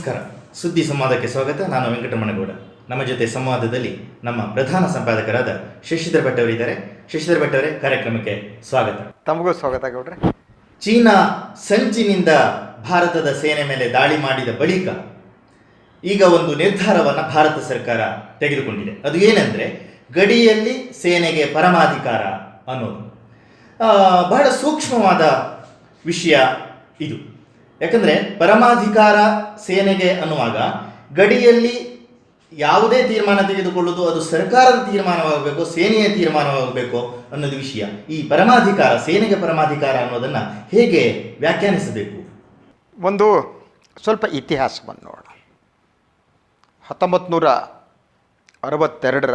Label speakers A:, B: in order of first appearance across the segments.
A: ನಮಸ್ಕಾರ. ಸುದ್ದಿ ಸಂವಾದಕ್ಕೆ ಸ್ವಾಗತ. ನಾನು ವೆಂಕಟರಮಣಗೌಡ ನಮ್ಮ ಜೊತೆ ಸಂವಾದದಲ್ಲಿ ನಮ್ಮ ಪ್ರಧಾನ ಸಂಪಾದಕರಾದ ಶಶಿಧರ್ ಭಟ್ ಅವರಿದ್ದಾರೆ. ಶಶಿಧರ್ ಭಟ್ ಅವರೇ ಕಾರ್ಯಕ್ರಮಕ್ಕೆ ಸ್ವಾಗತ.
B: ತಮಗೂ ಸ್ವಾಗತ ಗೌಡ್ರೆ.
A: ಚೀನಾ ಸಂಚಿನಿಂದ ಭಾರತದ ಸೇನೆ ಮೇಲೆ ದಾಳಿ ಮಾಡಿದ ಬಳಿಕ ಈಗ ಒಂದು ನಿರ್ಧಾರವನ್ನು ಭಾರತ ಸರ್ಕಾರ ತೆಗೆದುಕೊಂಡಿದೆ. ಅದು ಏನಂದ್ರೆ ಗಡಿಯಲ್ಲಿ ಸೇನೆಗೆ ಪರಮಾಧಿಕಾರ ಅನ್ನೋದು. ಬಹಳ ಸೂಕ್ಷ್ಮವಾದ ವಿಷಯ ಇದು. ಯಾಕಂದ್ರೆ ಪರಮಾಧಿಕಾರ ಸೇನೆಗೆ ಅನ್ನುವಾಗ ಗಡಿಯಲ್ಲಿ ಯಾವುದೇ ತೀರ್ಮಾನ ತೆಗೆದುಕೊಳ್ಳುವುದು ಅದು ಸರ್ಕಾರದ ತೀರ್ಮಾನವಾಗಬೇಕು, ಸೇನೆಯ ತೀರ್ಮಾನವಾಗಬೇಕು ಅನ್ನೋದು ವಿಷಯ. ಈ ಪರಮಾಧಿಕಾರ, ಸೇನೆಗೆ ಪರಮಾಧಿಕಾರ ಅನ್ನೋದನ್ನ ಹೇಗೆ ವ್ಯಾಖ್ಯಾನಿಸಬೇಕು?
B: ಒಂದು ಸ್ವಲ್ಪ ಇತಿಹಾಸವನ್ನು ನೋಡೋಣ. ಹತ್ತೊಂಬತ್ತು ಅರವತ್ತೆರಡರ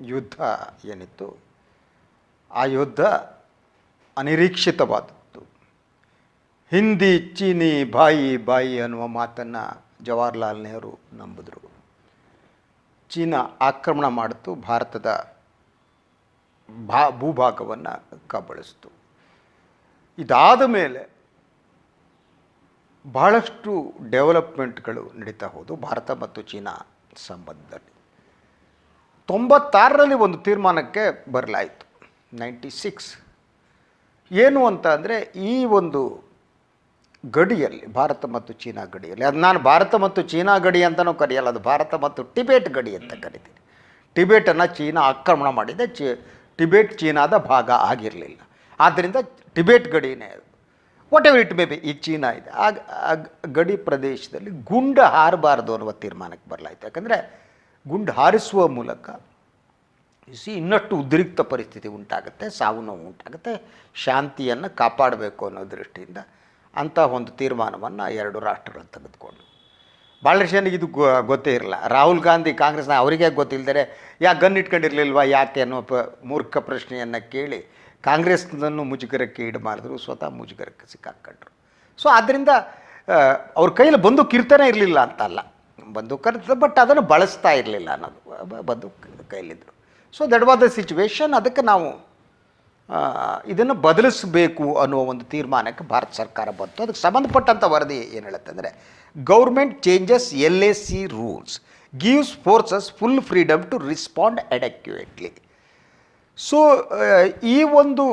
B: ಯುದ್ಧ ಏನಿತ್ತು? ಆ ಯುದ್ಧ ಅನಿರೀಕ್ಷಿತವಾದದ್ದು. ಹಿಂದಿ ಚೀನಿ ಬಾಯಿ ಬಾಯಿ ಅನ್ನುವ ಮಾತನ್ನು ಜವಾಹರ್ಲಾಲ್ ನೆಹರು ನಂಬಿದ್ರು. ಚೀನಾ ಆಕ್ರಮಣ ಮಾಡಿತು, ಭಾರತದ ಭಾ, ಭೂಭಾಗವನ್ನು ಕಬಳಿಸ್ತು ಇದಾದ ಮೇಲೆ ಬಹಳಷ್ಟು ಡೆವಲಪ್ಮೆಂಟ್ಗಳು ನಡೀತಾ ಹೋದವು ಭಾರತ ಮತ್ತು ಚೀನಾ ಸಂಬಂಧದಲ್ಲಿ. ತೊಂಬತ್ತಾರರಲ್ಲಿ ಒಂದು ತೀರ್ಮಾನಕ್ಕೆ ಬರಲಾಯಿತು, ನೈಂಟಿ ಸಿಕ್ಸ್. ಏನು ಅಂತ ಅಂದರೆ, ಈ ಒಂದು ಗಡಿಯಲ್ಲಿ, ಭಾರತ ಮತ್ತು ಚೀನಾ ಗಡಿಯಲ್ಲಿ. ಅದು ನಾನು ಭಾರತ ಮತ್ತು ಚೀನಾ ಗಡಿ ಅಂತಲೂ ಕರೆಯಲ್ಲ, ಅದು ಭಾರತ ಮತ್ತು ಟಿಬೇಟ್ ಗಡಿ ಅಂತ ಕರಿತೀನಿ. ಟಿಬೇಟನ್ನು ಚೀನಾ ಆಕ್ರಮಣ ಮಾಡಿದೆ, ಚಿ, ಟಿಬೇಟ್ ಚೀನಾದ ಭಾಗ ಆಗಿರಲಿಲ್ಲ. ಆದ್ದರಿಂದ ಟಿಬೇಟ್ ಗಡಿನೇ ಅದು. Whatever it may be ಈ ಚೀನಾ ಇದೆ. ಆ ಗಡಿ ಪ್ರದೇಶದಲ್ಲಿ ಗುಂಡು ಹಾರಬಾರದು ಅನ್ನುವ ತೀರ್ಮಾನಕ್ಕೆ ಬರಲಾಯಿತು. ಯಾಕಂದರೆ ಗುಂಡು ಹಾರಿಸುವ ಮೂಲಕ ಸಿ ಇನ್ನಷ್ಟು ಉದ್ರಿಕ್ತ ಪರಿಸ್ಥಿತಿ ಉಂಟಾಗುತ್ತೆ, ಸಾವು ನೋವು ಉಂಟಾಗುತ್ತೆ, ಶಾಂತಿಯನ್ನು ಕಾಪಾಡಬೇಕು ಅನ್ನೋ ದೃಷ್ಟಿಯಿಂದ ಅಂಥ ಒಂದು ತೀರ್ಮಾನವನ್ನು ಎರಡು ರಾಷ್ಟ್ರಗಳು ತೆಗೆದುಕೊಂಡು ಜನಕ್ಕೆ ಇದು ಗೊತ್ತೇ ಇರಲ್ಲ. ರಾಹುಲ್ ಗಾಂಧಿ ಕಾಂಗ್ರೆಸ್ನ ಅವರಿಗೆ ಗೊತ್ತಿಲ್ಲದರೆ ಯಾಕೆ ಗನ್ ಇಟ್ಕೊಂಡಿರಲಿಲ್ವಾ ಯಾಕೆ ಅನ್ನೋ ಪ, ಮೂರ್ಖ ಪ್ರಶ್ನೆಯನ್ನು ಕೇಳಿ ಕಾಂಗ್ರೆಸ್ನನ್ನು ಮುಜುಗರಕ್ಕೆ ಈಡು ಮಾಡಿದ್ರು, ಸ್ವತಃ ಮುಜುಗರಕ್ಕೆ ಸಿಕ್ಕಾಕೊಂಡ್ರು ಸೊ ಆದ್ದರಿಂದ ಅವ್ರ ಕೈಯಲ್ಲಿ ಬಂದೂಕು ಇರ್ತಾನೆ ಇರಲಿಲ್ಲ ಅಂತಲ್ಲ. ಬಂದೂಕು ಕರ್ತದೆ ಬಟ್ ಅದನ್ನು ಬಳಸ್ತಾ ಇರಲಿಲ್ಲ ಅನ್ನೋದು. ಬಂದೂಕು ಕೈಲಿದ್ರು. ಸೊ ದಡವಾದ ಸಿಚುವೇಶನ್ ಅದಕ್ಕೆ ನಾವು ಇದನ್ನು ಬದಲಿಸಬೇಕು ಅನ್ನುವ ಒಂದು ತೀರ್ಮಾನಕ್ಕೆ ಭಾರತ ಸರ್ಕಾರ ಬಂತು. ಅದಕ್ಕೆ ಸಂಬಂಧಪಟ್ಟಂಥ ವರದಿ ಏನು ಹೇಳುತ್ತೆ ಅಂದರೆ government changes L A C rules gives forces full freedom to respond adequately so ಈ ಒಂದು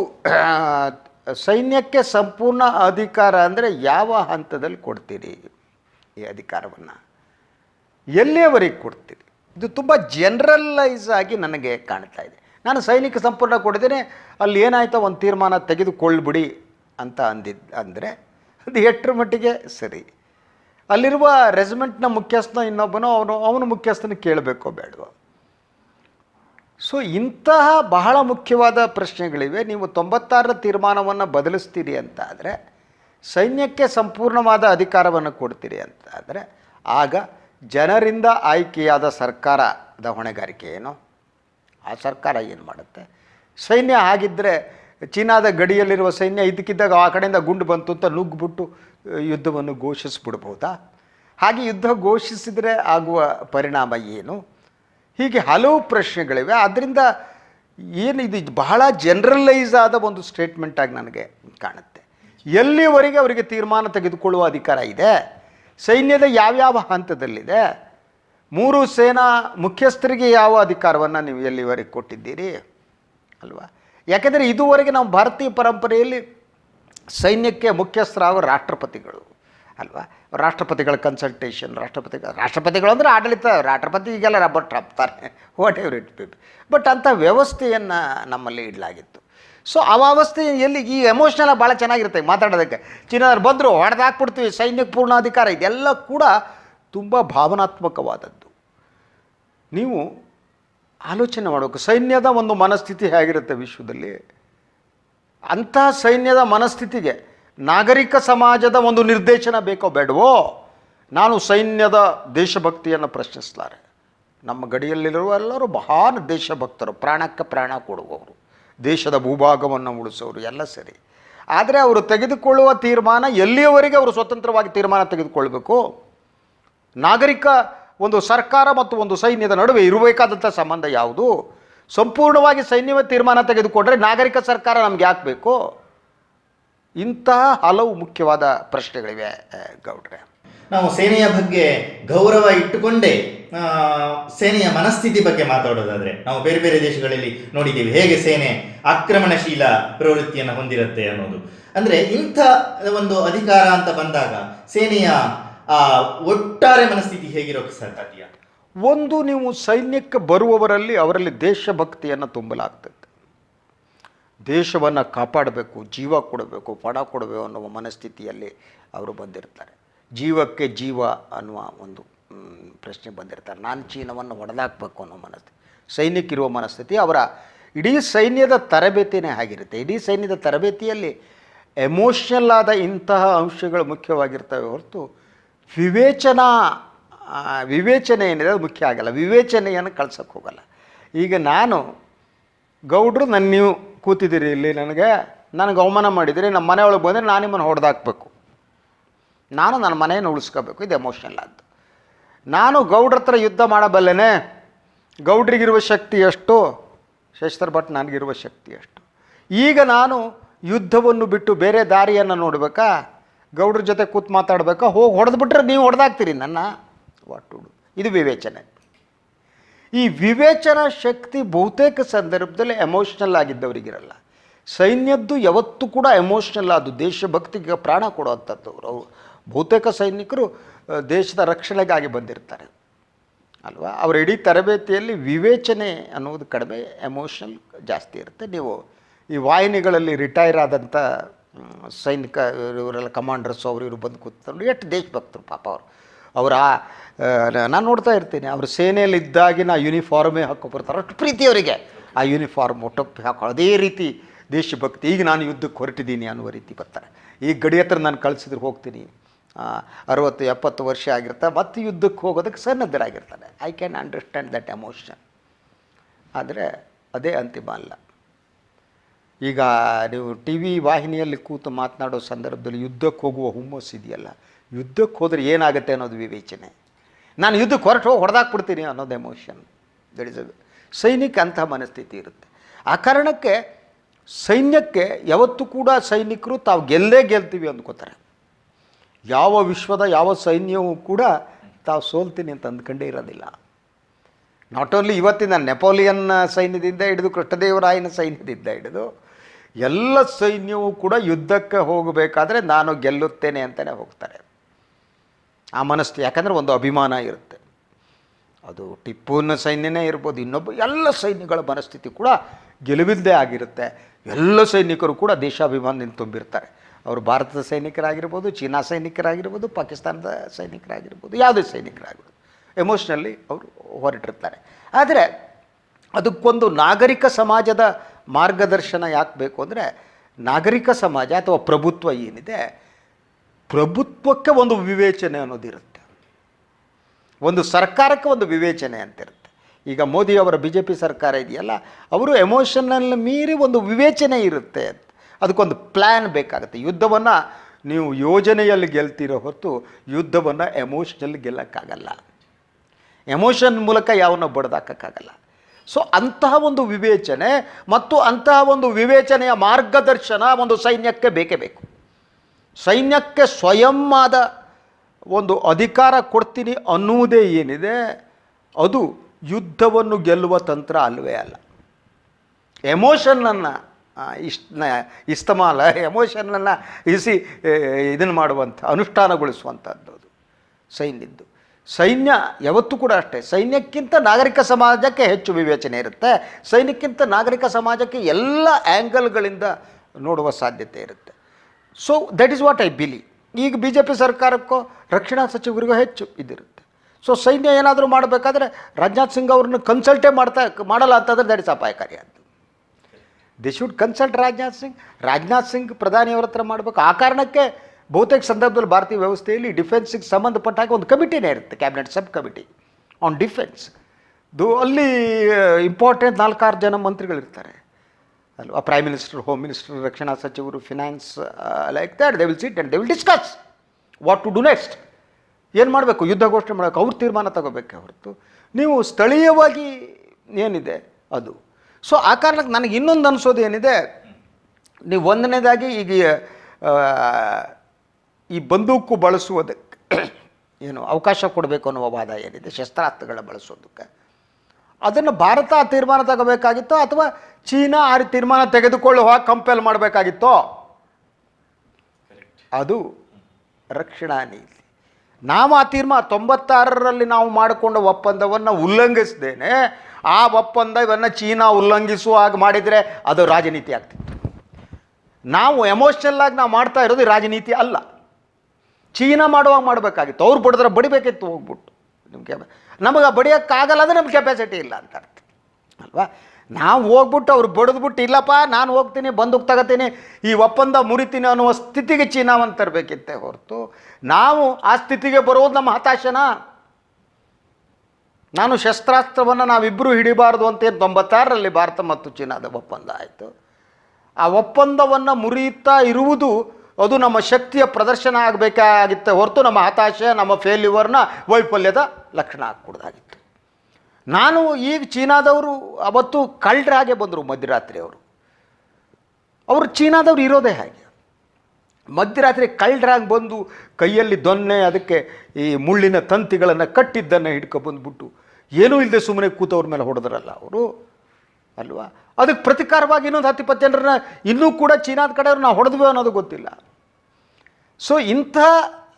B: ಸೈನ್ಯಕ್ಕೆ ಸಂಪೂರ್ಣ ಅಧಿಕಾರ ಅಂದರೆ ಯಾವ ಹಂತದಲ್ಲಿ ಕೊಡ್ತೀರಿ ಈ ಅಧಿಕಾರವನ್ನು? ಎಲ್ಲಿಯವರೆಗೆ ಕೊಡ್ತೀರಿ? ಇದು ತುಂಬ ಜನರಲೈಸ್ ಆಗಿ ನನಗೆ ಕಾಣ್ತಾ ಇದೆ. ನಾನು ಸೈನಿಕ ಸಂಪೂರ್ಣ ಕೊಡಿದ್ದೇನೆ ಅಲ್ಲಿ ಏನಾಯ್ತೋ ಒಂದು ತೀರ್ಮಾನ ತೆಗೆದುಕೊಳ್ಬಿಡಿ ಅಂತ ಅಂದಿದ್ದು ಅಂದರೆ ಅದು ಎಷ್ಟರ ಮಟ್ಟಿಗೆ ಸರಿ. ಅಲ್ಲಿರುವ ರೆಜಿಮೆಂಟ್ನ ಮುಖ್ಯಸ್ಥನ ಇನ್ನೊಬ್ಬನೋ ಅವನು ಅವನು ಮುಖ್ಯಸ್ಥನ ಕೇಳಬೇಕೋ ಬೇಡವೋ? ಸೊ, ಇಂತಹ ಬಹಳ ಮುಖ್ಯವಾದ ಪ್ರಶ್ನೆಗಳಿವೆ. ನೀವು ತೊಂಬತ್ತಾರರ ತೀರ್ಮಾನವನ್ನು ಬದಲಿಸ್ತೀರಿ ಅಂತ ಆದರೆ ಸೈನ್ಯಕ್ಕೆ ಸಂಪೂರ್ಣವಾದ ಅಧಿಕಾರವನ್ನು ಕೊಡ್ತೀರಿ ಅಂತ ಆದರೆ ಆಗ ಜನರಿಂದ ಆಯ್ಕೆಯಾದ ಸರ್ಕಾರದ ಹೊಣೆಗಾರಿಕೆ ಏನು? ಆ ಸರ್ಕಾರ ಏನು ಮಾಡುತ್ತೆ? ಸೈನ್ಯ ಆಗಿದ್ದರೆ ಚೀನಾದ ಗಡಿಯಲ್ಲಿರುವ ಸೈನ್ಯ ಇದಕ್ಕಿದ್ದಾಗ ಆ ಕಡೆಯಿಂದ ಗುಂಡು ಬಂತು ಅಂತ ನುಗ್ಗಿಬಿಟ್ಟು ಯುದ್ಧವನ್ನು ಘೋಷಿಸ್ಬಿಡ್ಬೋದಾ? ಹಾಗೆ ಯುದ್ಧ ಘೋಷಿಸಿದರೆ ಆಗುವ ಪರಿಣಾಮ ಏನು? ಹೀಗೆ ಹಲವು ಪ್ರಶ್ನೆಗಳಿವೆ. ಆದ್ದರಿಂದ ಏನು ಇದು ಬಹಳ ಜನರಲೈಸ್ ಆದ ಒಂದು ಸ್ಟೇಟ್ಮೆಂಟಾಗಿ ನನಗೆ ಕಾಣುತ್ತೆ. ಎಲ್ಲಿವರೆಗೆ ಅವರಿಗೆ ತೀರ್ಮಾನ ತೆಗೆದುಕೊಳ್ಳುವ ಅಧಿಕಾರ ಇದೆ? ಸೈನ್ಯದ ಯಾವ್ಯಾವ ಹಂತದಲ್ಲಿದೆ? ಮೂರು ಸೇನಾ ಮುಖ್ಯಸ್ಥರಿಗೆ ಯಾವ ಅಧಿಕಾರವನ್ನು ನೀವು ಎಲ್ಲಿವರೆಗೆ ಕೊಟ್ಟಿದ್ದೀರಿ? ಅಲ್ವಾ? ಯಾಕೆಂದರೆ ಇದುವರೆಗೆ ನಾವು ಭಾರತೀಯ ಪರಂಪರೆಯಲ್ಲಿ ಸೈನ್ಯಕ್ಕೆ ಮುಖ್ಯಸ್ಥರಾಗೋ ರಾಷ್ಟ್ರಪತಿಗಳು, ಅಲ್ವಾ? ರಾಷ್ಟ್ರಪತಿಗಳ ಕನ್ಸಲ್ಟೇಷನ್ ರಾಷ್ಟ್ರಪತಿಗಳು ರಾಷ್ಟ್ರಪತಿಗಳು ಅಂದರೆ ಆಡಳಿತ, ರಾಷ್ಟ್ರಪತಿ ಈಗೆಲ್ಲ ರಬ್ಬರ್ ಹಾಕ್ತಾರೆ whatever it be but ಅಂಥ ವ್ಯವಸ್ಥೆಯನ್ನು ನಮ್ಮಲ್ಲಿ ಇಡಲಾಗಿತ್ತು. ಸೊ ಆ ವ್ಯವಸ್ಥೆ ಎಲ್ಲಿ ಈ ಎಮೋಷ್ನಲ್ಲ ಭಾಳ ಚೆನ್ನಾಗಿರುತ್ತೆ ಮಾತಾಡೋದಕ್ಕೆ. ಚೀನಾದವ್ರು ಬಂದರು, ಹೊಡೆದಾಕ್ಬಿಡ್ತೀವಿ, ಸೈನ್ಯಕ್ಕೆ ಪೂರ್ಣ ಅಧಿಕಾರ ಇದೆಲ್ಲ ಕೂಡ ತುಂಬ ಭಾವನಾತ್ಮಕವಾದದ್ದು. ನೀವು ಆಲೋಚನೆ ಮಾಡಬೇಕು. ಸೈನ್ಯದ ಒಂದು ಮನಸ್ಥಿತಿ ಹೇಗಿರುತ್ತೆ ವಿಶ್ವದಲ್ಲಿ? ಅಂತಹ ಸೈನ್ಯದ ಮನಸ್ಥಿತಿಗೆ ನಾಗರಿಕ ಸಮಾಜದ ಒಂದು ನಿರ್ದೇಶನ ಬೇಕೋ ಬೇಡವೋ? ನಾನು ಸೈನ್ಯದ ದೇಶಭಕ್ತಿಯನ್ನು ಪ್ರಶ್ನಿಸ್ತಾರೆ. ನಮ್ಮ ಗಡಿಯಲ್ಲಿರುವ ಎಲ್ಲರೂ ಮಹಾನ್ ದೇಶಭಕ್ತರು, ಪ್ರಾಣಕ್ಕೆ ಪ್ರಾಣ ಕೊಡುವವರು, ದೇಶದ ಭೂಭಾಗವನ್ನು ಉಳಿಸೋರು, ಎಲ್ಲ ಸರಿ. ಆದರೆ ಅವರು ತೆಗೆದುಕೊಳ್ಳುವ ತೀರ್ಮಾನ ಎಲ್ಲಿಯವರೆಗೆ ಅವರು ಸ್ವತಂತ್ರವಾಗಿ ತೀರ್ಮಾನ ತೆಗೆದುಕೊಳ್ಬೇಕು? ನಾಗರಿಕ ಒಂದು ಸರ್ಕಾರ ಮತ್ತು ಒಂದು ಸೈನ್ಯದ ನಡುವೆ ಇರಬೇಕಾದಂಥ ಸಂಬಂಧ ಯಾವುದು? ಸಂಪೂರ್ಣವಾಗಿ ಸೈನ್ಯವೇ ತೀರ್ಮಾನ ತೆಗೆದುಕೊಂಡ್ರೆ ನಾಗರಿಕ ಸರ್ಕಾರ ನಮ್ಗೆ ಯಾಕೆ ಬೇಕು? ಇಂತಹ ಹಲವು ಮುಖ್ಯವಾದ ಪ್ರಶ್ನೆಗಳಿವೆ ಗೌಡ್ರೆ.
A: ನಾವು ಸೇನೆಯ ಬಗ್ಗೆ ಗೌರವ ಇಟ್ಟುಕೊಂಡೇ ಸೇನೆಯ ಮನಸ್ಥಿತಿ ಬಗ್ಗೆ ಮಾತಾಡೋದಾದರೆ, ನಾವು ಬೇರೆ ಬೇರೆ ದೇಶಗಳಲ್ಲಿ ನೋಡಿದ್ದೀವಿ, ಹೇಗೆ ಸೇನೆ ಆಕ್ರಮಣಶೀಲ ಪ್ರವೃತ್ತಿಯನ್ನು ಹೊಂದಿರುತ್ತೆ ಅನ್ನೋದು. ಅಂದರೆ ಇಂಥ ಒಂದು ಅಧಿಕಾರ ಅಂತ ಬಂದಾಗ ಸೇನೆಯ ಒಟ್ಟಾರೆ ಮನಸ್ಥಿತಿ ಹೇಗಿರೋಕ್ಕೆ ಸಾಧ್ಯ
B: ಒಂದು ನೀವು ಸೈನ್ಯಕ್ಕೆ ಬರುವವರಲ್ಲಿ ಅವರಲ್ಲಿ ದೇಶಭಕ್ತಿಯನ್ನು ತುಂಬಲಾಗ್ತದೆ. ದೇಶವನ್ನು ಕಾಪಾಡಬೇಕು, ಜೀವ ಕೊಡಬೇಕು, ಪಣ ಕೊಡಬೇಕು ಅನ್ನುವ ಮನಸ್ಥಿತಿಯಲ್ಲಿ ಅವರು ಬಂದಿರ್ತಾರೆ. ಜೀವಕ್ಕೆ ಜೀವ ಅನ್ನುವ ಒಂದು ಪ್ರಶ್ನೆ ಬಂದಿರ್ತಾರೆ. ನಾನು ಚೀನವನ್ನು ಹೊಡೆದಾಕಬೇಕು ಅನ್ನೋ ಮನಸ್ಥಿತಿ. ಸೈನಿಕರಿರುವ ಮನಸ್ಥಿತಿ ಅವರ ಇಡೀ ಸೈನ್ಯದ ತರಬೇತಿನೇ ಆಗಿರುತ್ತೆ. ಇಡೀ ಸೈನ್ಯದ ತರಬೇತಿಯಲ್ಲಿ ಎಮೋಷ್ನಲ್ ಆದ ಇಂತಹ ಅಂಶಗಳು ಮುಖ್ಯವಾಗಿರ್ತವೆ ಹೊರತು ವಿವೇಚನಾ ವಿವೇಚನೆ ಏನಿದೆ ಅದು ಮುಖ್ಯ ಆಗಲ್ಲ. ವಿವೇಚನೆಯನ್ನು ಕಳ್ಸೋಕ್ಕೆ ಹೋಗಲ್ಲ. ಈಗ ನಾನು, ಗೌಡ್ರು ನನ್ನ ನೀವು ಕೂತಿದ್ದೀರಿ ಇಲ್ಲಿ ನನಗೆ ನನಗೆ ಅವಮಾನ ಮಾಡಿದಿರಿ ನಮ್ಮ ಮನೆಯೊಳಗೆ ಬಂದರೆ ನಾನು ನಿಮ್ಮನ್ನು ಹೊಡೆದಾಕ್ಬೇಕು. ನಾನು ನನ್ನ ಮನೆಯನ್ನು ಉಳಿಸ್ಕೋಬೇಕು. ಇದು ಎಮೋಷನಲ್ ಆದ್ದು. ನಾನು ಗೌಡ್ರ ಹತ್ರ ಯುದ್ಧ ಮಾಡಬಲ್ಲೇನೆ? ಗೌಡ್ರಿಗಿರುವ ಶಕ್ತಿ ಎಷ್ಟು? ಶಸ್ತ್ರ ಭಟ್ ನನಗಿರುವ ಶಕ್ತಿ ಎಷ್ಟು? ಈಗ ನಾನು ಯುದ್ಧವನ್ನು ಬಿಟ್ಟು ಬೇರೆ ದಾರಿಯನ್ನು ನೋಡಬೇಕಾ? ಗೌಡ್ರ ಜೊತೆ ಕೂತ್ ಮಾತಾಡಬೇಕಾ? ಹೋಗಿ ಹೊಡೆದ್ಬಿಟ್ರೆ ನೀವು ಹೊಡೆದಾಗ್ತೀರಿ ನನ್ನ. ವಾಟ್ ಇದು ವಿವೇಚನೆ. ಈ ವಿವೇಚನಾ ಶಕ್ತಿ ಬಹುತೇಕ ಸಂದರ್ಭದಲ್ಲಿ ಎಮೋಷ್ನಲ್ ಆಗಿದ್ದವರಿಗಿರಲ್ಲ. ಸೈನ್ಯದ್ದು ಯಾವತ್ತೂ ಕೂಡ ಎಮೋಷ್ನಲ್ ಅದು ದೇಶಭಕ್ತಿಗೆ ಪ್ರಾಣ ಕೊಡುವಂಥದ್ದು ಅವರು ಬಹುತೇಕ ಸೈನಿಕರು ದೇಶದ ರಕ್ಷಣೆಗಾಗಿ ಬಂದಿರ್ತಾರೆ. ಅಲ್ವಾ? ಅವರ ಇಡೀ ತರಬೇತಿಯಲ್ಲಿ ವಿವೇಚನೆ ಅನ್ನೋದು ಕಡಿಮೆ ಎಮೋಷ್ನಲ್ ಜಾಸ್ತಿ ಇರುತ್ತೆ. ನೀವು ಈ ವಾಹಿನಿಗಳಲ್ಲಿ ರಿಟೈರ್ ಆದಂಥ ಸೈನಿಕ ಇವರೆಲ್ಲ ಕಮಾಂಡರ್ಸು ಅವರು ಇವರು ಬಂದು ಕೂತ್ಕೊಂಡು ಎಷ್ಟು ದೇಶಭಕ್ತರು ಪಾಪ ಅವರು. ಅವರ ನಾನು ನೋಡ್ತಾ ಇರ್ತೀನಿ, ಅವರು ಸೇನೆಯಲ್ಲಿ ಇದ್ದಾಗಿನ ಯೂನಿಫಾರ್ಮೇ ಬರ್ತಾರೆ. ಅಷ್ಟು ಪ್ರೀತಿ ಅವರಿಗೆ. ಆ ಯೂನಿಫಾರ್ಮ್ ಒಟ್ಟೊಪ್ಪಿ ಹಾಕೋ ಅದೇ ರೀತಿ ದೇಶಭಕ್ತಿ. ಈಗ ನಾನು ಯುದ್ಧಕ್ಕೆ ಹೊರಟಿದ್ದೀನಿ ಅನ್ನುವ ರೀತಿ ಬರ್ತಾರೆ. ಈಗ ಗಡಿ ಹತ್ರ ನಾನು ಕಳಿಸಿದ್ರೆ ಹೋಗ್ತೀನಿ. ಅರವತ್ತು, ಎಪ್ಪತ್ತು ವರ್ಷ ಆಗಿರ್ತ ಮತ್ತೆ ಯುದ್ಧಕ್ಕೆ ಹೋಗೋದಕ್ಕೆ ಸನ್ನದ್ಧರಾಗಿರ್ತಾರೆ. I can understand that emotion ಆದರೆ ಅದೇ ಅಂತಿಮ ಅಲ್ಲ. ಈಗ ನೀವು ಟಿ ವಿ ವಾಹಿನಿಯಲ್ಲಿ ಕೂತು ಮಾತನಾಡೋ ಸಂದರ್ಭದಲ್ಲಿ ಯುದ್ಧಕ್ಕೆ ಹೋಗುವ ಹುಮ್ಮಸ್ಸು ಇದೆಯಲ್ಲ? ಯುದ್ಧಕ್ಕೆ ಹೋದರೆ ಏನಾಗುತ್ತೆ ಅನ್ನೋದು ವಿವೇಚನೆ. ನಾನು ಯುದ್ಧಕ್ಕೆ ಹೊರಟು ಹೋಗಿ ಹೊಡೆದಾಕ್ಬಿಡ್ತೀನಿ ಅನ್ನೋದು ಎಮೋಷನ್ ದಟ್ ಸೈನಿಕ ಅಂತಹ ಮನಸ್ಥಿತಿ ಇರುತ್ತೆ. ಆ ಕಾರಣಕ್ಕೆ ಸೈನ್ಯಕ್ಕೆ ಯಾವತ್ತೂ ಕೂಡ ಸೈನಿಕರು ತಾವು ಗೆಲ್ಲೇ ಗೆಲ್ತೀವಿ ಅಂದ್ಕೋತಾರೆ. ಯಾವ ವಿಶ್ವದ ಯಾವ ಸೈನ್ಯವೂ ಕೂಡ ತಾವು ಸೋಲ್ತೀನಿ ಅಂತ ಅಂದ್ಕೊಂಡೇ ಇರೋದಿಲ್ಲ. ನಾಟ್ ಓನ್ಲಿ ಇವತ್ತಿನ ನೆಪೋಲಿಯನ್ ಸೈನ್ಯದಿಂದ ಹಿಡಿದು ಕೃಷ್ಣದೇವರಾಯನ ಸೈನ್ಯದಿಂದ ಹಿಡಿದು ಎಲ್ಲ ಸೈನ್ಯವೂ ಕೂಡ ಯುದ್ಧಕ್ಕೆ ಹೋಗಬೇಕಾದ್ರೆ ನಾನು ಗೆಲ್ಲುತ್ತೇನೆ ಅಂತಲೇ ಹೋಗ್ತಾರೆ. ಆ ಮನಸ್ಥಿತಿ, ಯಾಕಂದರೆ ಒಂದು ಅಭಿಮಾನ ಇರುತ್ತೆ. ಅದು ಟಿಪ್ಪುವಿನ ಸೈನ್ಯನೇ ಇರ್ಬೋದು, ಇನ್ನೊಬ್ಬ ಎಲ್ಲ ಸೈನ್ಯಗಳ ಮನಸ್ಥಿತಿ ಕೂಡ ಗೆಲುವಿಲ್ಲದೆ ಆಗಿರುತ್ತೆ. ಎಲ್ಲ ಸೈನಿಕರು ಕೂಡ ದೇಶಾಭಿಮಾನದಿಂದ ತುಂಬಿರ್ತಾರೆ. ಅವರು ಭಾರತದ ಸೈನಿಕರಾಗಿರ್ಬೋದು, ಚೀನಾ ಸೈನಿಕರಾಗಿರ್ಬೋದು, ಪಾಕಿಸ್ತಾನದ ಸೈನಿಕರಾಗಿರ್ಬೋದು, ಯಾವುದೇ ಸೈನಿಕರಾಗಿರ್ಬೋದು ಎಮೋಷ್ನಲ್ಲಿ ಅವರು ಹೊರಟಿರ್ತಾರೆ. ಆದರೆ ಅದಕ್ಕೊಂದು ನಾಗರಿಕ ಸಮಾಜದ ಮಾರ್ಗದರ್ಶನ ಯಾಕೆ ಬೇಕು ಅಂದರೆ ನಾಗರಿಕ ಸಮಾಜ ಅಥವಾ ಪ್ರಭುತ್ವ ಏನಿದೆ, ಪ್ರಭುತ್ವಕ್ಕೆ ಒಂದು ವಿವೇಚನೆ ಅನ್ನೋದಿರುತ್ತೆ. ಒಂದು ಸರ್ಕಾರಕ್ಕೆ ಒಂದು ವಿವೇಚನೆ ಅಂತಿರುತ್ತೆ. ಈಗ ಮೋದಿ ಅವರ ಬಿ ಜೆ ಪಿ ಸರ್ಕಾರ ಇದೆಯಲ್ಲ, ಅವರು ಎಮೋಷನಲ್ ಮೀರಿ ಒಂದು ವಿವೇಚನೆ ಇರುತ್ತೆ ಅದಕ್ಕೊಂದು ಪ್ಲ್ಯಾನ್ ಬೇಕಾಗುತ್ತೆ. ಯುದ್ಧವನ್ನು ನೀವು ಯೋಜನೆಯಲ್ಲಿ ಗೆಲ್ತಿರೋ ಹೊರತು ಯುದ್ಧವನ್ನು ಎಮೋಷನಲ್ಲಿ ಗೆಲ್ಲಕ್ಕಾಗಲ್ಲ. ಎಮೋಷನ್ ಮೂಲಕ ಯಾವನ್ನ ಬಡ್ದಾಕಕ್ಕಾಗಲ್ಲ. ಸೊ ಅಂತಹ ಒಂದು ವಿವೇಚನೆ ಮತ್ತು ಅಂತಹ ಒಂದು ವಿವೇಚನೆಯ ಮಾರ್ಗದರ್ಶನ ಒಂದು ಸೈನ್ಯಕ್ಕೆ ಬೇಕೇ ಬೇಕು. ಸೈನ್ಯಕ್ಕೆ ಸ್ವಯಂ ಆದ ಒಂದು ಅಧಿಕಾರ ಕೊಡ್ತೀನಿ ಅನ್ನುವುದೇ ಏನಿದೆ? ಅದು ಯುದ್ಧವನ್ನು ಗೆಲ್ಲುವ ತಂತ್ರ ಅಲ್ಲವೇ ಅಲ್ಲ. ಎಮೋಷನ್ನನ್ನು ಇಷ್ಟ ಇಸ್ತಮಾಲ ಎಮೋಷನನ್ನು ಇಸಿ ಇದನ್ನು ಮಾಡುವಂಥ, ಅನುಷ್ಠಾನಗೊಳಿಸುವಂಥದ್ದು ಅದು, ಸೈನ್ಯದ್ದು. ಸೈನ್ಯ ಯಾವತ್ತೂ ಕೂಡ ಅಷ್ಟೇ. ಸೈನ್ಯಕ್ಕಿಂತ ನಾಗರಿಕ ಸಮಾಜಕ್ಕೆ ಹೆಚ್ಚು ವಿವೇಚನೆ ಇರುತ್ತೆ. ಸೈನ್ಯಕ್ಕಿಂತ ನಾಗರಿಕ ಸಮಾಜಕ್ಕೆ ಎಲ್ಲ ಆ್ಯಂಗಲ್ಗಳಿಂದ ನೋಡುವ ಸಾಧ್ಯತೆ ಇರುತ್ತೆ. So that is what I believe ಈಗ ಬಿ ಜೆ ಪಿ ಸರ್ಕಾರಕ್ಕೂ ರಕ್ಷಣಾ ಸಚಿವರಿಗೂ ಹೆಚ್ಚು ಇದಿರುತ್ತೆ. ಸೊ ಸೈನ್ಯ ಏನಾದರೂ ಮಾಡಬೇಕಾದ್ರೆ ರಾಜನಾಥ್ ಸಿಂಗ್ ಅವ್ರನ್ನ ಕನ್ಸಲ್ಟೇ ಮಾಡ್ತಾ, ಮಾಡಲ್ಲ ಅಂತಂದರೆ ದಟ್ ಇಸ್ ಅಪಾಯಕಾರಿ ಅಂತ they should consult Rajnath Singh. Rajnath Singh ಪ್ರಧಾನಿಯವ್ರ ಹತ್ರ ಮಾಡಬೇಕು. ಆ ಕಾರಣಕ್ಕೆ ಬಹುತೇಕ ಸಂದರ್ಭದಲ್ಲಿ ಭಾರತೀಯ ವ್ಯವಸ್ಥೆಯಲ್ಲಿ ಡಿಫೆನ್ಸಿಗೆ ಸಂಬಂಧಪಟ್ಟ ಹಾಗೆ ಒಂದು ಕಮಿಟಿನೇ ಇರುತ್ತೆ cabinet sub committee on defence ದು ಅಲ್ಲಿ ಇಂಪಾರ್ಟೆಂಟ್ ನಾಲ್ಕಾರು ಜನ ಮಂತ್ರಿಗಳಿರ್ತಾರೆ. ಅಲ್ವಾ? ಪ್ರೈಮ್ ಮಿನಿಸ್ಟರ್ ಹೋಮ್ ಮಿನಿಸ್ಟರ್ ರಕ್ಷಣಾ ಸಚಿವರು finance like that they will sit and they will discuss what to do next ಏನು ಮಾಡಬೇಕು? ಯುದ್ಧ ಘೋಷಣೆ ಮಾಡಬೇಕು. ಅವ್ರ ತೀರ್ಮಾನ ತಗೋಬೇಕೆ ಹೊರತು. ನೀವು ಸ್ಥಳೀಯವಾಗಿ ಏನಿದೆ? ಅದು. ಸೊ ಆ ಕಾರಣಕ್ಕೆ ನನಗೆ ಇನ್ನೊಂದು ಅನಿಸೋದು ಏನಿದೆ? ನೀವು ಒಂದನೇದಾಗಿ ಈಗ ಈ ಬಂದೂಕು ಬಳಸುವುದಕ್ಕೆ ಏನು ಅವಕಾಶ ಕೊಡಬೇಕು ಅನ್ನುವ ವಾದ ಏನಿದೆ? ಶಸ್ತ್ರಾಸ್ತ್ರಗಳ ಬಳಸೋದಕ್ಕೆ. ಅದನ್ನು ಭಾರತ ಆ ತೀರ್ಮಾನ ತಗೋಬೇಕಾಗಿತ್ತೋ ಅಥವಾ ಚೀನಾ ಆ ತೀರ್ಮಾನ ತೆಗೆದುಕೊಳ್ಳುವ ಕಂಪೇಲ್ ಮಾಡಬೇಕಾಗಿತ್ತೋ? ಅದು ರಕ್ಷಣಾ ನೀತಿ. ನಾವು ಆ ತೀರ್ಮಾನ ತೊಂಬತ್ತಾರರಲ್ಲಿ ನಾವು ಮಾಡಿಕೊಂಡ ಒಪ್ಪಂದವನ್ನು ಉಲ್ಲಂಘಿಸ್ದೇನೆ. ಆ ಒಪ್ಪಂದವನ್ನು ಚೀನಾ ಉಲ್ಲಂಘಿಸುವ ಹಾಗೆ ಮಾಡಿದರೆ ಅದು ರಾಜನೀತಿ ಆಗ್ತಿತ್ತು. ನಾವು ಎಮೋಷನಲ್ ಆಗಿ ನಾವು ಮಾಡ್ತಾ ಇರೋದು ರಾಜನೀತಿ ಅಲ್ಲ. ಚೀನಾ ಮಾಡುವಾಗ ಮಾಡಬೇಕಾಗಿತ್ತು. ಅವ್ರು ಬಡಿದ್ರೆ ಬಡಿಬೇಕಿತ್ತು ಹೋಗ್ಬಿಟ್ಟು. ನಿಮಗೆ ನಮಗೆ ಬಡಿಯೋಕ್ಕಾಗಲ್ಲ ಅಂದರೆ ನಮ್ಮ ಕೆಪಾಸಿಟಿ ಇಲ್ಲ ಅಂತ ಅರ್ಥ. ಅಲ್ವಾ? ನಾವು ಹೋಗ್ಬಿಟ್ಟು ಅವ್ರು ಬಡಿದ್ಬಿಟ್ಟು ಇಲ್ಲಪ್ಪ, ನಾನು ಹೋಗ್ತೀನಿ ಬಂದೂಕ್ ತಗೋತೀನಿ ಈ ಒಪ್ಪಂದ ಮುರಿತೀನಿ ಅನ್ನುವ ಸ್ಥಿತಿಗೆ ಚೀನಾವನ್ನು ತರಬೇಕಿತ್ತೆ ಹೊರತು, ನಾವು ಆ ಸ್ಥಿತಿಗೆ ಬರೋದು ನಮ್ಮ ಹತಾಶನ? ನಾನು ಶಸ್ತ್ರಾಸ್ತ್ರವನ್ನು ನಾವಿಬ್ಬರೂ ಹಿಡಿಬಾರ್ದು ಅಂತೇನು ತೊಂಬತ್ತಾರರಲ್ಲಿ ಭಾರತ ಮತ್ತು ಚೀನಾದ ಒಪ್ಪಂದ ಆಯಿತು. ಆ ಒಪ್ಪಂದವನ್ನು ಮುರಿಯುತ್ತಾ ಇರುವುದು ಅದು ನಮ್ಮ ಶಕ್ತಿಯ ಪ್ರದರ್ಶನ ಆಗಬೇಕಾಗಿತ್ತೆ ಹೊರತು ನಮ್ಮ ಹತಾಶೆ, ನಮ್ಮ ಫೇಲ್ಯೂವರ್ನ ವೈಫಲ್ಯದ ಲಕ್ಷಣ ಆಗ್ಕೊಡ್ದಾಗಿತ್ತು ನಾನು ಈಗ ಚೀನಾದವರು ಅವತ್ತು ಕಳ್ಳರಾಗೆ ಬಂದರು ಮಧ್ಯರಾತ್ರಿ ಅವರು ಅವರು ಚೀನಾದವ್ರು ಇರೋದೇ ಹಾಗೆ. ಮಧ್ಯರಾತ್ರಿ ಕಳ್ಳರಾಗಿ ಬಂದು ಕೈಯಲ್ಲಿ ದೊನ್ನೆ, ಅದಕ್ಕೆ ಈ ಮುಳ್ಳಿನ ತಂತಿಗಳನ್ನು ಕಟ್ಟಿದ್ದನ್ನು ಹಿಡ್ಕೊಬಂದ್ಬಿಟ್ಟು ಏನೂ ಇಲ್ಲದೆ ಸುಮ್ಮನೆ ಕೂತವ್ರ ಮೇಲೆ ಹೊಡೆದ್ರಲ್ಲ ಅವರು. ಅಲ್ವಾ? ಅದಕ್ಕೆ ಪ್ರತಿಕಾರವಾಗಿ ಇನ್ನೊಂದು ಹತ್ತು ಜನರನ್ನ ಇನ್ನೂ ಕೂಡ ಚೀನಾದ ಕಡೆಯವ್ರು ನಾವು ಹೊಡೆದ್ವಿ ಅನ್ನೋದು ಗೊತ್ತಿಲ್ಲ. ಸೊ ಇಂಥ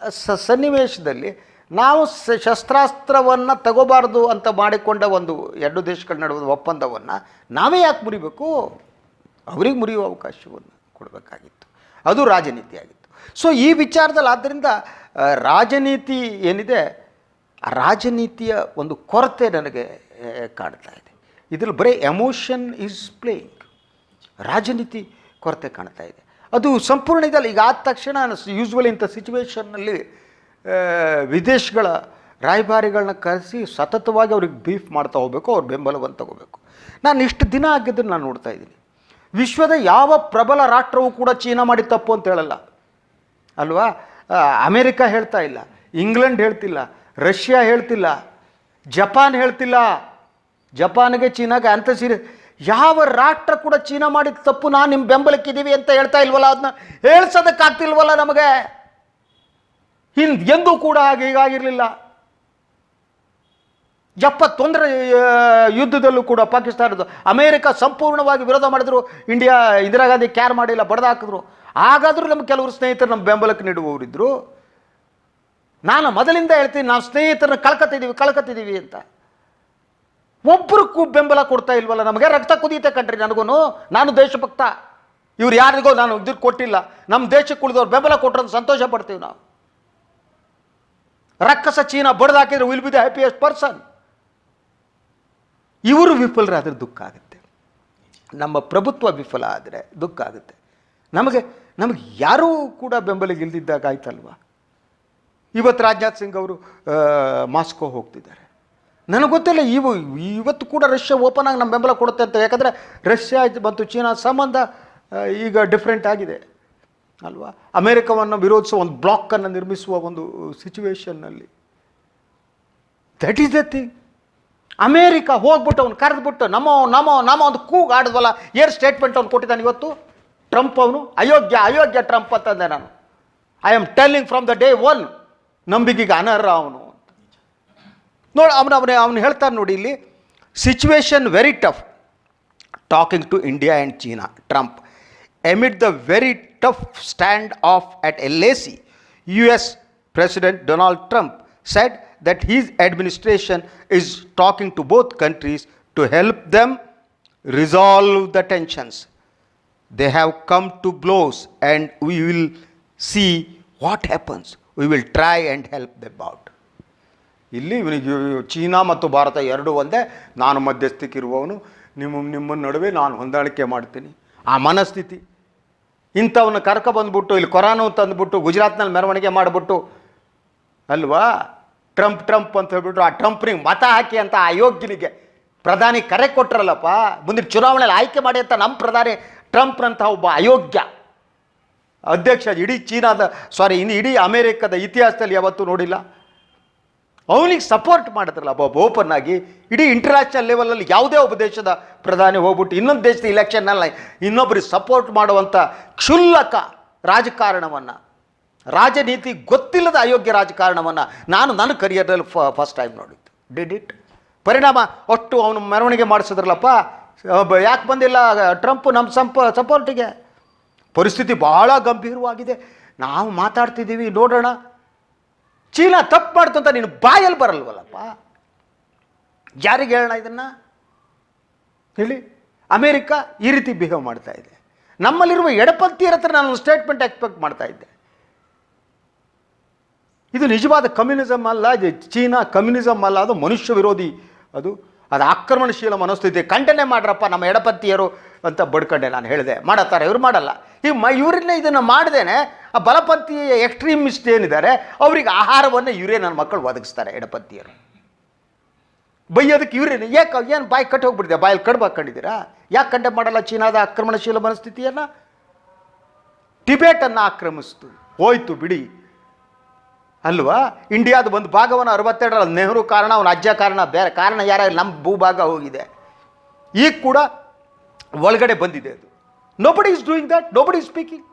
B: ಸ, ಸನ್ನಿವೇಶದಲ್ಲಿ ನಾವು ಸ, ಶಸ್ತ್ರಾಸ್ತ್ರವನ್ನು ತಗೋಬಾರ್ದು ಅಂತ ಮಾಡಿಕೊಂಡ ಒಂದು ಎರಡು ದೇಶಗಳ ನಡುವೆ ಒಪ್ಪಂದವನ್ನು ನಾವೇ ಯಾಕೆ ಮುರಿಬೇಕು? ಅವ್ರಿಗೆ ಮುರಿಯುವ ಅವಕಾಶವನ್ನು ಕೊಡಬೇಕಾಗಿತ್ತು. ಅದು ರಾಜನೀತಿ ಆಗಿತ್ತು ಸೊ ಈ ವಿಚಾರದಲ್ಲಿ ಆದ್ದರಿಂದ ರಾಜನೀತಿ ಏನಿದೆ? ರಾಜನೀತಿಯ ಒಂದು ಕೊರತೆ ನನಗೆ ಕಾಣ್ತಾ ಇದೆ. ಇದರಲ್ಲಿ ಬರೀ ಎಮೋಷನ್ ಈಸ್ ಪ್ಲೇಯಿಂಗ್ ರಾಜನೀತಿ ಕೊರತೆ ಕಾಣ್ತಾ ಇದೆ. ಅದು ಸಂಪೂರ್ಣ ಇದಲ್ಲ. ಈಗ ಆದ ತಕ್ಷಣ ಯೂಸ್ವಲ್ ಇಂಥ ಸಿಚುವೇಷನ್ನಲ್ಲಿ ವಿದೇಶಗಳ ರಾಯಭಾರಿಗಳನ್ನ ಕರೆಸಿ ಸತತವಾಗಿ ಅವ್ರಿಗೆ ಬೀಫ್ ಮಾಡ್ತಾ ಹೋಗಬೇಕು, ಅವ್ರ ಬೆಂಬಲವನ್ನು ತಗೋಬೇಕು. ನಾನು ಇಷ್ಟು ದಿನ ಆಗಿದ್ದನ್ನು ನಾನು ನೋಡ್ತಾ ಇದ್ದೀನಿ. ವಿಶ್ವದ ಯಾವ ಪ್ರಬಲ ರಾಷ್ಟ್ರವೂ ಕೂಡ ಚೀನಾ ಮಾಡಿ ತಪ್ಪು ಅಂತ ಹೇಳಲ್ಲ. ಅಲ್ವಾ? ಅಮೇರಿಕ ಹೇಳ್ತಾ ಇಲ್ಲ. ಇಂಗ್ಲೆಂಡ್ ಹೇಳ್ತಿಲ್ಲ. ರಷ್ಯಾ ಹೇಳ್ತಿಲ್ಲ. ಜಪಾನ್ ಹೇಳ್ತಿಲ್ಲ. ಜಪಾನ್ಗೆ ಚೀನಾಗೆ ಅಂತ ಸೀರೆ ಯಾವ ರಾಷ್ಟ್ರ ಕೂಡ ಚೀನಾ ಮಾಡಿದ ತಪ್ಪು ನಾನು ನಿಮ್ಮ ಬೆಂಬಲಕ್ಕಿದ್ದೀವಿ ಅಂತ ಹೇಳ್ತಾ ಇಲ್ವಲ್ಲ? ಅದನ್ನ ಹೇಳ್ಸೋದಕ್ಕಾಗ್ತಿಲ್ವಲ್ಲ ನಮಗೆ? ಹಿಂದ್ ಎಂದೂ ಕೂಡ ಹಾಗೆ ಹೀಗಾಗಿರಲಿಲ್ಲ ಎಪ್ಪತ್ತೊಂದರ ಯುದ್ಧದಲ್ಲೂ ಕೂಡ ಪಾಕಿಸ್ತಾನದ ಅಮೇರಿಕ ಸಂಪೂರ್ಣವಾಗಿ ವಿರೋಧ ಮಾಡಿದ್ರು. ಇಂಡಿಯಾ, ಇಂದಿರಾ ಗಾಂಧಿ ಕ್ಯಾರ್ ಮಾಡಿಲ್ಲ ಬಡ್ದು ಹಾಕಿದ್ರು ಹಾಗಾದರೂ ನಮ್ಮ ಕೆಲವರು ಸ್ನೇಹಿತರು ನಮ್ಮ ಬೆಂಬಲಕ್ಕೆ ನೀಡುವವರಿದ್ದರು ನಾನು ಮೊದಲಿಂದ ಹೇಳ್ತೀನಿ, ನಾವು ಸ್ನೇಹಿತರನ್ನ ಕಳ್ಕತ್ತಿದ್ದೀವಿ ಕಳ್ಕತ್ತಿದ್ದೀವಿ ಅಂತ. ಒಬ್ಬರು ಕೂ ಬೆಂಬಲ ಕೊಡ್ತಾ ಇಲ್ವಲ್ಲ? ನಮಗೆ ರಕ್ತ ಕುದೀತೆ ಕಣ್ರಿ ನನಗೂ ನಾನು ದೇಶಭಕ್ತ. ಇವ್ರು ಯಾರಿಗೋ ನಾನು ಇದ್ರ ಕೊಟ್ಟಿಲ್ಲ. ನಮ್ಮ ದೇಶಕ್ಕೆ ಉಳಿದವ್ರು ಬೆಂಬಲ ಕೊಟ್ಟರೆ ಸಂತೋಷ ಪಡ್ತೀವಿ ನಾವು. ರಕ್ಕಸ China ಬಡ್ದಾಕಿದ್ರೆ will be the happiest person ಇವರು ವಿಫಲರಾದರೆ ದುಃಖ ಆಗುತ್ತೆ. ನಮ್ಮ ಪ್ರಭುತ್ವ ವಿಫಲ ಆದರೆ ದುಃಖ ಆಗುತ್ತೆ. ನಮಗೆ ನಮಗೆ ಯಾರೂ ಕೂಡ ಬೆಂಬಲಿಗೆ ಇಲ್ದಿದ್ದಾಗ ಆಯ್ತಲ್ವಾ? ಇವತ್ತು ರಾಜನಾಥ್ ಸಿಂಗ್ ಅವರು ಮಾಸ್ಕೋ ಹೋಗ್ತಿದ್ದಾರೆ. ನನಗೆ ಗೊತ್ತಿಲ್ಲ, ಇವು ಇವತ್ತು ಕೂಡ ರಷ್ಯಾ ಓಪನ್ ಆಗಿ ನಮ್ಮ ಬೆಂಬಲ ಕೊಡುತ್ತೆ ಅಂತ. ಯಾಕಂದರೆ ರಷ್ಯಾ ಮತ್ತು ಚೀನಾ ಸಂಬಂಧ ಈಗ ಡಿಫ್ರೆಂಟ್ ಆಗಿದೆ, ಅಲ್ವಾ? ಅಮೇರಿಕವನ್ನು ವಿರೋಧಿಸುವ ಒಂದು ಬ್ಲಾಕನ್ನು ನಿರ್ಮಿಸುವ ಒಂದು ಸಿಚುವೇಶನ್ನಲ್ಲಿ that is the thing America ಹೋಗ್ಬಿಟ್ಟು ಅವ್ನು ಕರೆದ್ಬಿಟ್ಟು ನಮ್ಮ ನಮ್ಮ ನಮ್ಮ ಒಂದು ಕೂಗ್ ಆಡಿದ್ವಲ್ಲ ಏನು ಸ್ಟೇಟ್ಮೆಂಟ್ ಅವ್ನು ಕೊಟ್ಟಿದ್ದಾನೆ ಇವತ್ತು. ಟ್ರಂಪ್ ಅವನು, ಅಯೋಗ್ಯ ಅಯೋಗ್ಯ ಟ್ರಂಪ್ ಅಂತಂದೆ ನಾನು. I am telling from the day one ನಂಬಿಕೆಗೆ ಅನರ್ಹ ಅವನು. ನೋಡಿ ಅವನು ಅವನು ಅವನು ಹೇಳ್ತಾನೆ ನೋಡಿ ಇಲ್ಲಿ situation very tough talking to India and China, Trump, amid the very tough standoff at LAC, US President Donald Trump said that his administration is talking to both countries to help them resolve the tensions. They have come to blows and we will see what happens. We will try and help them out. ಇಲ್ಲಿ ಚೀನಾ ಮತ್ತು ಭಾರತ ಎರಡೂ ಒಂದೇ. ನಾನು ಮಧ್ಯಸ್ಥಿಕಿರುವವನು. ನಿಮ್ಮ ನಿಮ್ಮ ನಡುವೆ ನಾನು ಹೊಂದಾಣಿಕೆ ಮಾಡ್ತೀನಿ. ಆ ಮನಸ್ಥಿತಿ. ಇಂಥವನ್ನ ಕರ್ಕ ಬಂದ್ಬಿಟ್ಟು, ಇಲ್ಲಿ ಕೊರೋನಾ ತಂದುಬಿಟ್ಟು, ಗುಜರಾತ್ನಲ್ಲಿ ಮೆರವಣಿಗೆ ಮಾಡಿಬಿಟ್ಟು, ಅಲ್ವಾ? ಟ್ರಂಪ್ ಟ್ರಂಪ್ ಅಂತ ಹೇಳ್ಬಿಟ್ಟು ಆ ಟ್ರಂಪ್ನಿಗೆ ಮತ ಹಾಕಿ ಅಂತ ಆ ಯೋಗ್ಯನಿಗೆ ಪ್ರಧಾನಿ ಕರೆ ಕೊಟ್ರಲ್ಲಪ್ಪ, ಮುಂದಿನ ಚುನಾವಣೆಯಲ್ಲಿ ಆಯ್ಕೆ ಮಾಡಿ ಅಂತ ನಮ್ಮ ಪ್ರಧಾನಿ ಟ್ರಂಪ್ನಂತಹ ಒಬ್ಬ ಅಯೋಗ್ಯ. ಅಧ್ಯಕ್ಷ, ಇಡೀ ಚೀನಾದ ಸಾರಿ ಇನ್ನು ಇಡೀ ಅಮೇರಿಕದ ಇತಿಹಾಸದಲ್ಲಿ ಯಾವತ್ತೂ ನೋಡಿಲ್ಲ. ಅವನಿಗೆ ಸಪೋರ್ಟ್ ಮಾಡಿದ್ರಲ್ಲ, ಒಬ್ಬ ಓಪನ್ ಆಗಿ, ಇಡೀ ಇಂಟರ್ನ್ಯಾಷನಲ್ ಲೆವೆಲಲ್ಲಿ ಯಾವುದೇ ಒಬ್ಬ ದೇಶದ ಪ್ರಧಾನಿ ಹೋಗ್ಬಿಟ್ಟು ಇನ್ನೊಂದು ದೇಶದ ಇಲೆಕ್ಷನ್ನಲ್ಲಿ ಇನ್ನೊಬ್ಬರಿಗೆ ಸಪೋರ್ಟ್ ಮಾಡುವಂಥ ಕ್ಷುಲ್ಲಕ ರಾಜಕಾರಣವನ್ನು, ರಾಜನೀತಿ ಗೊತ್ತಿಲ್ಲದ ಅಯೋಗ್ಯ ರಾಜಕಾರಣವನ್ನು ನಾನು ನನ್ನ ಕರಿಯರ್ನಲ್ಲಿ ಫಸ್ಟ್ ಟೈಮ್ ನೋಡಿದ್ದು. ಡಿಡ್ ಇಟ್ ಪರಿಣಾಮ ಅಷ್ಟು ಅವನು ಮೆರವಣಿಗೆ ಮಾಡಿಸಿದ್ರಲ್ಲಪ್ಪ ಯಾಕೆ ಬಂದಿಲ್ಲ ಟ್ರಂಪ್ ನಮ್ಮ ಸಂಪ ಸಪೋರ್ಟಿಗೆ ಪರಿಸ್ಥಿತಿ ಬಹಳ ಗಂಭೀರವಾಗಿದೆ. ನಾವು ಮಾತಾಡ್ತಿದ್ದೀವಿ, ನೋಡೋಣ. ಚೀನಾ ತಪ್ಪು ಮಾಡ್ತು ಅಂತ ನೀನು ಬಾಯಲ್ಲಿ ಬರಲ್ವಲ್ಲಪ್ಪ? ಯಾರಿಗೆ ಹೇಳೋಣ ಇದನ್ನು? ಹೇಳಿ. ಅಮೇರಿಕ ಈ ರೀತಿ ಬಿಹೇವ್ ಮಾಡ್ತಾ ಇದೆ. ನಮ್ಮಲ್ಲಿರುವ ಎಡಪಂಥೀಯರ ಹತ್ರ ನಾನು ಸ್ಟೇಟ್ಮೆಂಟ್ ಎಕ್ಸ್ಪೆಕ್ಟ್ ಮಾಡ್ತಾ ಇದ್ದೆ. ಇದು ನಿಜವಾದ ಕಮ್ಯುನಿಸಮ್ ಅಲ್ಲ ಚೀನಾ ಕಮ್ಯುನಿಸಮ್ ಅಲ್ಲ, ಅದು ಮನುಷ್ಯ ವಿರೋಧಿ, ಅದು ಅದು ಆಕ್ರಮಣಶೀಲ ಮನಸ್ಥಿತಿ ಖಂಡನೆ ಮಾಡ್ರಪ್ಪ ನಮ್ಮ ಎಡಪತ್ತಿಯರು ಅಂತ ಬಡ್ಕಂಡೆ ನಾನು ಹೇಳಿದೆ. ಮಾಡತ್ತಾರೆ? ಇವ್ರು ಮಾಡಲ್ಲ. ಈ ಮ, ಇವರನ್ನೇ ಇದನ್ನು ಮಾಡ್ದೇನೆ ಆ ಬಲಪಂಥಿ ಎಕ್ಸ್ಟ್ರೀಮಿಸ್ಟ್ ಏನಿದ್ದಾರೆ, ಅವ್ರಿಗೆ ಆಹಾರವನ್ನು ಇವರೇ ನನ್ನ ಮಕ್ಕಳು ಒದಗಿಸ್ತಾರೆ ಎಡಪಂಥೀಯರು. ಬೈಯೋದಕ್ಕೆ ಇವ್ರೇನು. ಯಾಕೆ ಏನು ಬಾಯಿ ಕಟ್ಟಿ ಹೋಗ್ಬಿಟ್ಟಿದೆ? ಬಾಯಲ್ಲಿ ಕಡ್ಬ ಹಾಕೊಂಡಿದ್ದೀರಾ ಯಾಕೆ ಕಂಡೆ ಮಾಡಲ್ಲ ಚೀನಾದ ಆಕ್ರಮಣಶೀಲ ಮನಸ್ಥಿತಿಯನ್ನು? ಟಿಬೇಟನ್ನು ಆಕ್ರಮಿಸ್ತು. ಹೋಯ್ತು ಬಿಡಿ. ಅಲ್ವಾ? ಇಂಡಿಯಾದ ಒಂದು ಭಾಗವನ್ನು ಅರವತ್ತೆರಡರಲ್ಲಿ ನೆಹರು ಕಾರಣ, ಅವನ ಅಜ್ಜ ಕಾರಣ, ಬೇರೆ ಕಾರಣ ಯಾರ ನಮ್ಮ ಭೂಭಾಗ ಹೋಗಿದೆ. ಈಗ ಕೂಡ ಒಳಗಡೆ ಬಂದಿದೆ ಅದು. Nobody is doing that nobody is speaking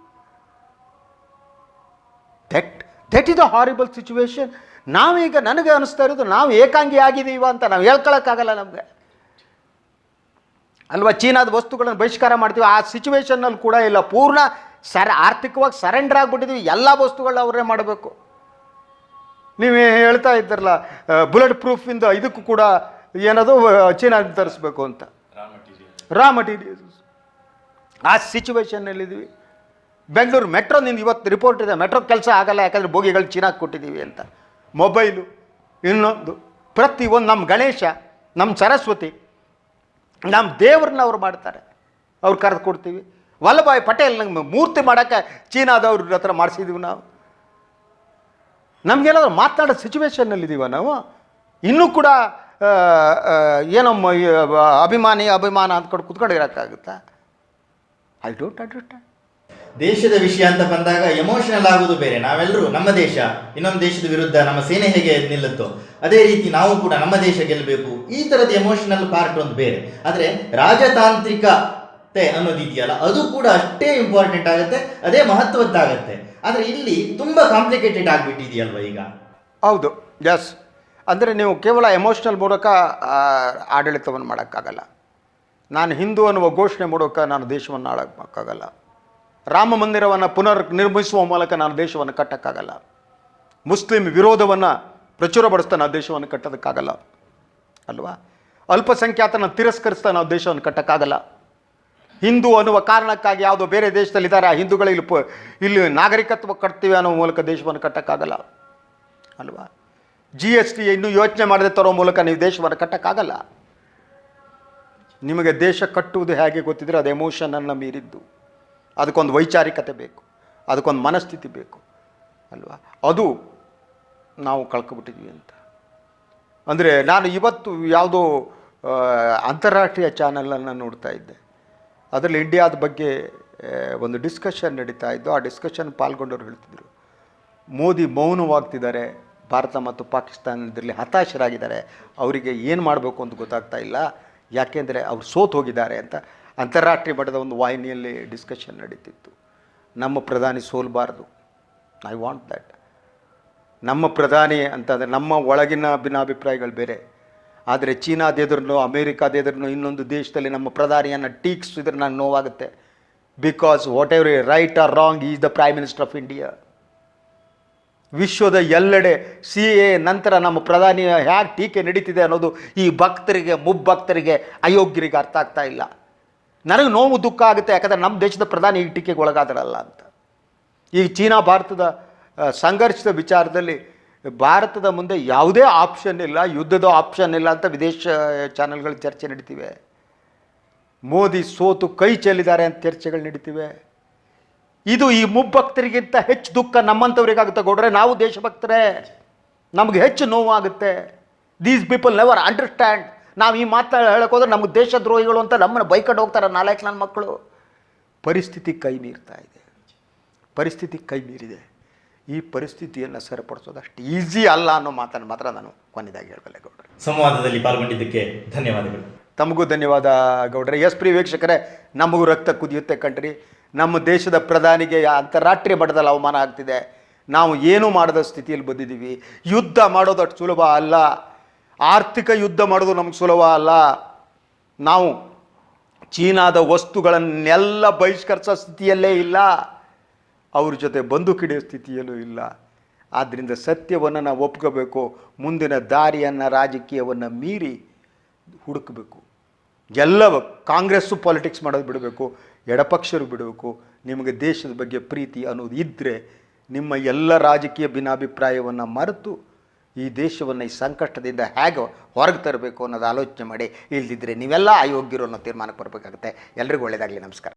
B: that that is a horrible situation ನಾವೀಗ ನನಗೆ ಅನಿಸ್ತಾ ಇರೋದು, ನಾವು ಏಕಾಂಗಿ ಆಗಿದ್ದೀವ ಅಂತ ನಾವು ಹೇಳ್ಕೊಳಕ್ಕಾಗಲ್ಲ ನಮಗೆ. ಅಲ್ವಾ? ಚೀನಾದ ವಸ್ತುಗಳನ್ನು ಬಹಿಷ್ಕಾರ ಮಾಡ್ತೀವಿ, ಆ ಸಿಚುವೇಶನ್ನಲ್ಲಿ ಕೂಡ ಇಲ್ಲ. ಪೂರ್ಣ ಸರ, ಆರ್ಥಿಕವಾಗಿ ಸರೆಂಡರ್ ಆಗಿಬಿಟ್ಟಿದ್ದೀವಿ ಎಲ್ಲ ವಸ್ತುಗಳನ್ನ ಅವರೇ ಮಾಡಬೇಕು. ನೀವು ಹೇಳ್ತಾ ಇದ್ದಾರಲ್ಲ ಬುಲೆಟ್ ಪ್ರೂಫಿಂದ ಇದಕ್ಕೂ ಕೂಡ ಏನದು ಚೀನಾ ತರಿಸ್ಬೇಕು ಅಂತ. ರಾ ಮಟೀರಿಯಲ್ಸ್ ಆ ಸಿಚುವೇಶನ್ನಲ್ಲಿದ್ದೀವಿ ಬೆಂಗಳೂರು ಮೆಟ್ರೋ ನಿಂದು ಇವತ್ತು ರಿಪೋರ್ಟ್ ಇದೆ. ಮೆಟ್ರೋ ಕೆಲಸ ಆಗಲ್ಲ, ಯಾಕಂದರೆ ಬೋಗಿಗಳು ಚೀನಾಗೆ ಕೊಟ್ಟಿದ್ದೀವಿ ಅಂತ. ಮೊಬೈಲು, ಇನ್ನೊಂದು, ಪ್ರತಿ ಒಂದು ನಮ್ಮ ಗಣೇಶ ನಮ್ಮ ಸರಸ್ವತಿ ನಮ್ಮ ದೇವ್ರನ್ನ ಅವ್ರು ಮಾಡ್ತಾರೆ. ಅವ್ರು ಕರೆದು ಕೊಡ್ತೀವಿ. ವಲ್ಲಭಾಯ್ ಪಟೇಲ್ ನಂಗೆ ಮೂರ್ತಿ ಮಾಡೋಕ್ಕೆ ಚೀನಾದವ್ರ ಹತ್ರ ಮಾಡಿಸಿದ್ದೀವಿ ನಾವು. ನಮಗೇನಾದ್ರೂ ಮಾತನಾಡೋ ಸಿಚುವೇಶನ್ನಲ್ಲಿದ್ದೀವ ನಾವು. ಇನ್ನೂ ಕೂಡ ಏನೋ ಅಭಿಮಾನಿ, ಅಭಿಮಾನ ಅಂದ್ಕೊಂಡು ಕುತ್ಕೊಂಡು ಇರೋಕ್ಕಾಗುತ್ತಾ? ಐ ಡೋಂಟ್ ಅಂಡರ್ಸ್ಟ್ಯಾಂಡ್
A: ದೇಶದ ವಿಷಯ ಅಂತ ಬಂದಾಗ ಎಮೋಷನಲ್ ಆಗುವುದು ಬೇರೆ. ನಾವೆಲ್ಲರೂ ನಮ್ಮ ದೇಶ, ಇನ್ನೊಂದು ದೇಶದ ವಿರುದ್ಧ ನಮ್ಮ ಸೇನೆ ಹೇಗೆ ನಿಲ್ಲುತ್ತೋ, ಅದೇ ರೀತಿ ನಾವು ಕೂಡ ನಮ್ಮ ದೇಶ ಗೆಲ್ಲಬೇಕು. ಈ ತರದ ಎಮೋಷನಲ್ ಪಾರ್ಟ್ ಒಂದು ಬೇರೆ. ಆದರೆ ರಾಜತಾಂತ್ರಿಕತೆ ಅನ್ನೋದು ಇದೆಯಲ್ಲ, ಅದು ಕೂಡ ಅಷ್ಟೇ ಇಂಪಾರ್ಟೆಂಟ್ ಆಗುತ್ತೆ, ಅದೇ ಮಹತ್ವದ್ದಾಗತ್ತೆ. ಆದರೆ ಇಲ್ಲಿ ತುಂಬ ಕಾಂಪ್ಲಿಕೇಟೆಡ್ ಆಗಿಬಿಟ್ಟಿದೆಯಲ್ವ ಈಗ?
B: ಹೌದು ಎಸ್ ಅಂದರೆ ನೀವು ಕೇವಲ ಎಮೋಷ್ನಲ್ ಮೂಲಕ ಆಡಳಿತವನ್ನು ಮಾಡೋಕ್ಕಾಗಲ್ಲ. ನಾನು ಹಿಂದೂ ಅನ್ನುವ ಘೋಷಣೆ ಮೂಲಕ ನಾನು ದೇಶವನ್ನು ಆಳಕ್ಕಾಗಲ್ಲ. ರಾಮ ಮಂದಿರವನ್ನು ಪುನರ್ ನಿರ್ಮಿಸುವ ಮೂಲಕ ನಾನು ದೇಶವನ್ನು ಕಟ್ಟೋಕ್ಕಾಗಲ್ಲ. ಮುಸ್ಲಿಂ ವಿರೋಧವನ್ನು ಪ್ರಚುರಪಡಿಸ್ತಾ ನಾವು ದೇಶವನ್ನು ಕಟ್ಟೋದಕ್ಕಾಗಲ್ಲ. ಅಲ್ವಾ? ಅಲ್ಪಸಂಖ್ಯಾತನ ತಿರಸ್ಕರಿಸ್ತಾ ನಾವು ದೇಶವನ್ನು ಕಟ್ಟೋಕ್ಕಾಗಲ್ಲ. ಹಿಂದೂ ಅನ್ನುವ ಕಾರಣಕ್ಕಾಗಿ ಯಾವುದೋ ಬೇರೆ ದೇಶದಲ್ಲಿದ್ದಾರೆ, ಆ ಹಿಂದೂಗಳು ಇಲ್ಲಿ ಇಲ್ಲಿ ನಾಗರಿಕತ್ವ ಕಟ್ತೀವಿ ಅನ್ನೋ ಮೂಲಕ ದೇಶವನ್ನು ಕಟ್ಟೋಕ್ಕಾಗಲ್ಲ. ಅಲ್ವಾ? ಜಿ ಎಸ್ ಟಿ ಇನ್ನೂ ಯೋಚನೆ ಮಾಡದೆ ತರೋ ಮೂಲಕ ನೀವು ದೇಶವನ್ನು ಕಟ್ಟೋಕ್ಕಾಗಲ್ಲ. ನಿಮಗೆ ದೇಶ ಕಟ್ಟುವುದು ಹೇಗೆ ಗೊತ್ತಿದ್ರೆ ಅದು ಎಮೋಷನನ್ನು ಮೀರಿದ್ದು. ಅದಕ್ಕೊಂದು ವೈಚಾರಿಕತೆ ಬೇಕು. ಅದಕ್ಕೊಂದು ಮನಸ್ಥಿತಿ ಬೇಕು. ಅಲ್ವಾ? ಅದು ನಾವು ಕಳ್ಕೊಬಿಟ್ಟಿದ್ವಿ ಅಂತ. ಅಂದರೆ ನಾನು ಇವತ್ತು ಯಾವುದೋ ಅಂತಾರಾಷ್ಟ್ರೀಯ ಚಾನಲನ್ನು ನೋಡ್ತಾ ಇದ್ದೆ. ಅದರಲ್ಲಿ ಇಂಡಿಯಾದ ಬಗ್ಗೆ ಒಂದು ಡಿಸ್ಕಷನ್ ನಡೀತಾ ಇದ್ದು, ಆ ಡಿಸ್ಕಷನ್ ಪಾಲ್ಗೊಂಡವರು ಹೇಳ್ತಿದ್ರು. ಮೋದಿ ಮೌನವಾಗ್ತಿದ್ದಾರೆ, ಭಾರತ ಮತ್ತು ಪಾಕಿಸ್ತಾನದಲ್ಲಿ ಹತಾಶರಾಗಿದ್ದಾರೆ. ಅವರಿಗೆ ಏನು ಮಾಡಬೇಕು ಅಂತ ಗೊತ್ತಾಗ್ತಾ ಇಲ್ಲ. ಯಾಕೆಂದರೆ ಅವ್ರು ಸೋತು ಹೋಗಿದ್ದಾರೆ ಅಂತ. ಅಂತಾರಾಷ್ಟ್ರೀಯ ಮಟ್ಟದ ಒಂದು ವಾಹಿನಿಯಲ್ಲಿ ಡಿಸ್ಕಷನ್ ನಡೀತಿತ್ತು. ನಮ್ಮ ಪ್ರಧಾನಿ ಸೋಲಬಾರ್ದು. ಐ ವಾಂಟ್ ದ್ಯಾಟ್ ನಮ್ಮ ಪ್ರಧಾನಿ ಅಂತಂದರೆ ನಮ್ಮ ಒಳಗಿನ ಭಿನ್ನಾಭಿಪ್ರಾಯಗಳು ಬೇರೆ. ಆದರೆ ಚೀನಾದೆದುರು ಅಮೇರಿಕಾದೆದುರು ಇನ್ನೊಂದು ದೇಶದಲ್ಲಿ ನಮ್ಮ ಪ್ರಧಾನಿಯನ್ನು ಟೀಕ್ಸಿದ್ರೆ ನಾನು ನೋವಾಗುತ್ತೆ. Because whatever right or wrong is the prime minister of India ವಿಶ್ವದ ಎಲ್ಲೆಡೆ ಸಿ ಎ ನಂತರ ನಮ್ಮ ಪ್ರಧಾನಿ ಹೇಗೆ ಟೀಕೆ ನಡೀತಿದೆ ಅನ್ನೋದು ಈ ಭಕ್ತರಿಗೆ, ಮುಬ್ಬಕ್ತರಿಗೆ ಅಯೋಗ್ಯರಿಗೆ ಅರ್ಥ ಆಗ್ತಾ ಇಲ್ಲ. ನನಗೆ ನೋವು ದುಃಖ ಆಗುತ್ತೆ, ಯಾಕಂದರೆ ನಮ್ಮ ದೇಶದ ಪ್ರಧಾನಿ ಈ ಟೀಕೆಗೆ ಒಳಗಾದರಲ್ಲ ಅಂತ. ಈಗ ಚೀನಾ, ಭಾರತದ ಸಂಘರ್ಷದ ವಿಚಾರದಲ್ಲಿ ಭಾರತದ ಮುಂದೆ ಯಾವುದೇ ಆಪ್ಷನ್ ಇಲ್ಲ, ಯುದ್ಧದ ಆಪ್ಷನ್ ಇಲ್ಲ ಅಂತ ವಿದೇಶ ಚಾನೆಲ್ಗಳು ಚರ್ಚೆ ನಡೀತಿವೆ. ಮೋದಿ ಸೋತು ಕೈ ಚೆಲ್ಲಿದ್ದಾರೆ ಅಂತ ಚರ್ಚೆಗಳು ನಡೀತಿವೆ. ಇದು ಈ ಮುಬ್ಬಕ್ತರಿಗಿಂತ ಹೆಚ್ಚು ದುಃಖ ನಮ್ಮಂಥವ್ರಿಗಾಗುತ್ತೆ ಗೌಡ್ರೆ. ನಾವು ದೇಶಭಕ್ತರೇ, ನಮಗೆ ಹೆಚ್ಚು ನೋವಾಗುತ್ತೆ. ದೀಸ್ ಪೀಪಲ್ ನೆವರ್ ಅಂಡರ್ಸ್ಟ್ಯಾಂಡ್ ನಾವು ಈ ಮಾತನ್ನ ಹೇಳಕ್ಕೆ ಹೋದ್ರೆ ನಮಗೆ ದೇಶದ್ರೋಹಿಗಳು ಅಂತ ನಮ್ಮನ್ನು ಬೈಕೊಂಡು ಹೋಗ್ತಾರೆ ನಾಲ್ಕು ನನ್ನ ಮಕ್ಕಳು. ಪರಿಸ್ಥಿತಿ ಕೈ ಮೀರ್ತಾ ಇದೆ. ಪರಿಸ್ಥಿತಿ ಕೈ ಮೀರಿದೆ. ಈ ಪರಿಸ್ಥಿತಿಯನ್ನು ಸರಿಪಡಿಸೋದು ಅಷ್ಟು ಈಸಿ ಅಲ್ಲ ಅನ್ನೋ ಮಾತನ್ನು ಮಾತ್ರ ನಾನು ಕೊನೆಯದಾಗಿ ಹೇಳಬಲ್ಲೆ ಗೌಡ್ರೆ.
A: ಸಂವಾದದಲ್ಲಿ ಪಾಲ್ಗೊಂಡಿದ್ದಕ್ಕೆ ಧನ್ಯವಾದಗಳು.
B: ತಮಗೂ ಧನ್ಯವಾದ ಗೌಡ್ರೆ. ಎಸ್ ಪ್ರಿ ವೀಕ್ಷಕರೇ ನಮಗೂ ರಕ್ತ ಕುದಿಯುತ್ತೆ ಕಣ್ರಿ. ನಮ್ಮ ದೇಶದ ಪ್ರಧಾನಿಗೆ ಅಂತಾರಾಷ್ಟ್ರೀಯ ಮಟ್ಟದಲ್ಲಿ ಅವಮಾನ ಆಗ್ತಿದೆ. ನಾವು ಏನು ಮಾಡದ ಸ್ಥಿತಿಯಲ್ಲಿ ಬಂದಿದ್ದೀವಿ. ಯುದ್ಧ ಮಾಡೋದು ಅಷ್ಟು ಸುಲಭ ಅಲ್ಲ. ಆರ್ಥಿಕ ಯುದ್ಧ ಮಾಡೋದು ನಮ್ಗೆ ಸುಲಭ ಅಲ್ಲ. ನಾವು ಚೀನಾದ ವಸ್ತುಗಳನ್ನೆಲ್ಲ ಬಹಿಷ್ಕರಿಸೋ ಸ್ಥಿತಿಯಲ್ಲೇ ಇಲ್ಲ. ಅವ್ರ ಜೊತೆ ಬಂದು ಹಿಡಿಯೋ ಸ್ಥಿತಿಯಲ್ಲೂ ಇಲ್ಲ. ಆದ್ದರಿಂದ ಸತ್ಯವನ್ನು ನಾವು ಒಪ್ಕೋಬೇಕು. ಮುಂದಿನ ದಾರಿಯನ್ನು, ರಾಜಕೀಯವನ್ನು ಮೀರಿ ಹುಡುಕಬೇಕು. ಎಲ್ಲ ಕಾಂಗ್ರೆಸ್ಸು ಪಾಲಿಟಿಕ್ಸ್ ಮಾಡೋದು ಬಿಡಬೇಕು. ಎಡಪಕ್ಷರು ಬಿಡಬೇಕು. ನಿಮಗೆ ದೇಶದ ಬಗ್ಗೆ ಪ್ರೀತಿ ಅನ್ನೋದು ಇದ್ದರೆ ನಿಮ್ಮ ಎಲ್ಲ ರಾಜಕೀಯ ಭಿನ್ನಾಭಿಪ್ರಾಯವನ್ನು ಮರೆತು ಈ ದೇಶವನ್ನು ಈ ಸಂಕಷ್ಟದಿಂದ ಹೇಗೆ ಹೊರಗೆ ತರಬೇಕು ಅನ್ನೋದು ಆಲೋಚನೆ ಮಾಡಿ. ಇಲ್ದಿದ್ರೆ ನೀವೆಲ್ಲ ಅಯೋಗ್ಯರು ಅನ್ನೋ ತೀರ್ಮಾನಕ್ಕೆ ಬರಬೇಕಾಗುತ್ತೆ. ಎಲ್ರಿಗೂ ಒಳ್ಳೆಯದಾಗಲಿ ನಮಸ್ಕಾರ.